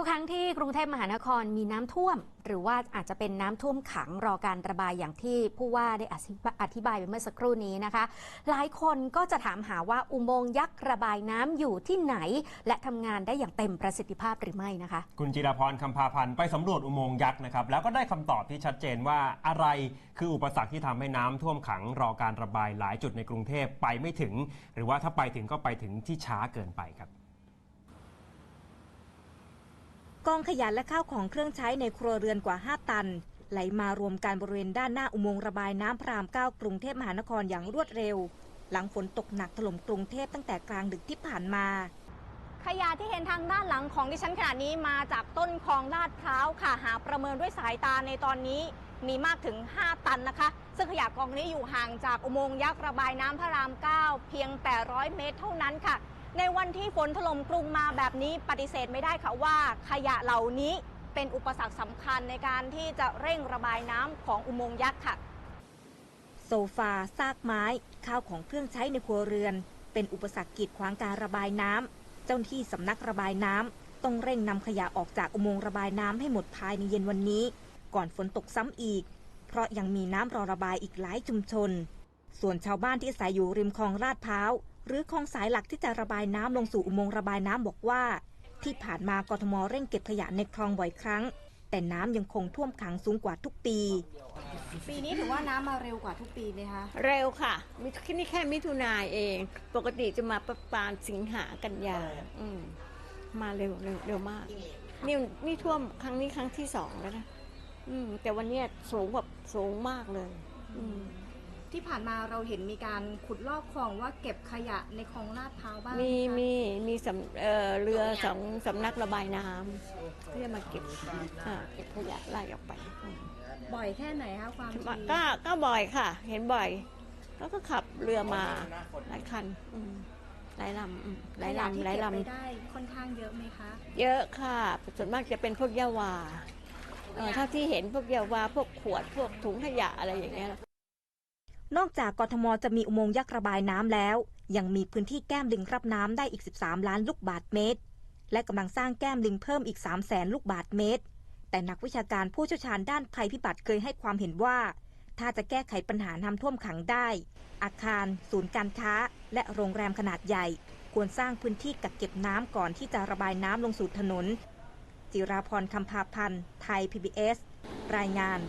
ทุกครั้งที่กรุงเทพมหานครมีน้ำท่วม หรือว่าอาจจะเป็นน้ำท่วมขังรอการระบายอย่างที่ผู้ว่าได้อธิบายไปเมื่อสักครู่นี้นะคะ หลายคนก็จะถามหาว่าอุโมงค์ยักษ์ระบายน้ำอยู่ที่ไหน และทำงานได้อย่างเต็มประสิทธิภาพหรือไม่นะคะ คุณจิรพรคำพาพันธ์ไปสำรวจอุโมงค์ยักษ์นะครับ แล้วก็ได้คำตอบที่ชัดเจนว่าอะไรคืออุปสรรคที่ทำให้น้ำท่วมขังรอการระบายหลายจุดในกรุงเทพไปไม่ถึง หรือว่าถ้าไปถึงก็ไปถึงที่ช้าเกินไปครับ กองขยะและข้าวของเครื่องใช้ในครัวเรือนกว่า 5 ตัน ไหลมารวมกันบริเวณด้านหน้าอุโมงค์ระบายน้ำพระราม9กรุงเทพมหานครอย่างรวดเร็ว หลังฝนตกหนักถล่มกรุงเทพตั้งแต่กลางดึกที่ผ่านมาขยะที่เห็นทางด้านหลังของดิฉันขณะนี้มาจากต้นคลองลาดพร้าวค่ะหาประเมินด้วยสายตาในตอนนี้มีมากถึง 5 ตันนะคะ ซึ่งขยะกองนี้อยู่ห่างจากอุโมงค์ยักษ์ระบายน้ำพระราม 9 เพียงแต่ร้อยเมตรเท่านั้นค่ะ ในวันที่ฝนถล่มกรุงมาแบบนี้ปฏิเสธไม่ได้ค่ะว่าขยะเหล่านี้เป็นอุปสรรคสำคัญในการที่จะเร่งระบายน้ำของอุโมงค์ยักษ์ค่ะ โซฟาซากไม้ ข้าวของเครื่องใช้ในครัวเรือน เป็นอุปสรรคกีดขวางการระบายน้ำเจ้าหน้าที่สำนักระบายน้ำต้องเร่งนำขยะออกจากอุโมงค์ระบายน้ำให้หมดภายในเย็นวันนี้ ก่อนฝนตกซ้ำอีก เพราะยังมีน้ำรอระบายอีกหลายชุมชน ส่วนชาวบ้านที่อาศัยอยู่ริมคลองลาดพร้าว หรือคลองสายหลักที่จะระบายน้ำลงสู่อุโมงค์ระบายน้ำบอกว่า ที่ผ่านมากทมเร่งเก็บขยะในคลองบ่อยครั้ง แต่น้ำยังคงท่วมขังสูงกว่าทุกปี ปีนี้ถือว่าน้ำมาเร็วกว่าทุกปีไหมคะเร็วค่ะมินี่แค่มิถุนายเอง ปกติจะมาประมาณสิงหากันยาอืมมาเร็วเร็วเร็วมากนี่นี่ท่วมครั้งนี้ครั้งที่สองแล้วนะอืมแต่วันเนี้ยสูงแบบสูงมากเลย อืม ที่ผ่านมาเราเห็นมีการขุดลอกคลองว่าเก็บขยะในคลองลาดพร้าวบ้างมีไหคะมีมีสำเอ่อเรือสองสำนักระบายน้ำที่จะมาเก็บอ่าเก็บขยะไล่ออกไปอืมบ่อยแค่ไหนคะความถี่ก็ก็บ่อยค่ะ เห็นบ่อยแล้วก็ขับเรือมาหลายคันอืมหลายลำอืมหลายขะที่ลำหลายเก็บไปลำได้ค่อนข้างเยอะไหมคะเยอะค่ะส่วนมากจะเป็นพวกยาวาเอ่อถ้าที่เห็นพวกยาวาพวกขวดพวกถุงขยะอะไรอย่างเงี้ย นอกจากกทมจะมีอุโมงค์ยักษ์ระบายน้ำแล้ว ยังมีพื้นที่แก้มลิงรับน้ำได้อีก 13 ล้านลูกบาทเมตร และกำลังสร้างแก้มลิงเพิ่มอีก 3 0 0แสนลูกบาทเมตร แต่นักวิชาการผู้เชี่ยวชาญด้านภัยพิบัติเคยให้ความเห็นว่า ถ้าจะแก้ไขปัญหาน้ำท่วมขังได้ อาคาร ศูนย์การค้า และโรงแรมขนาดใหญ่ ควรสร้างพื้นที่กักเก็บน้ำก่อนที่จะระบายน้ำลงสู่ถนน จิราพรคำพาพันธ์ ไทย PBS รายงาน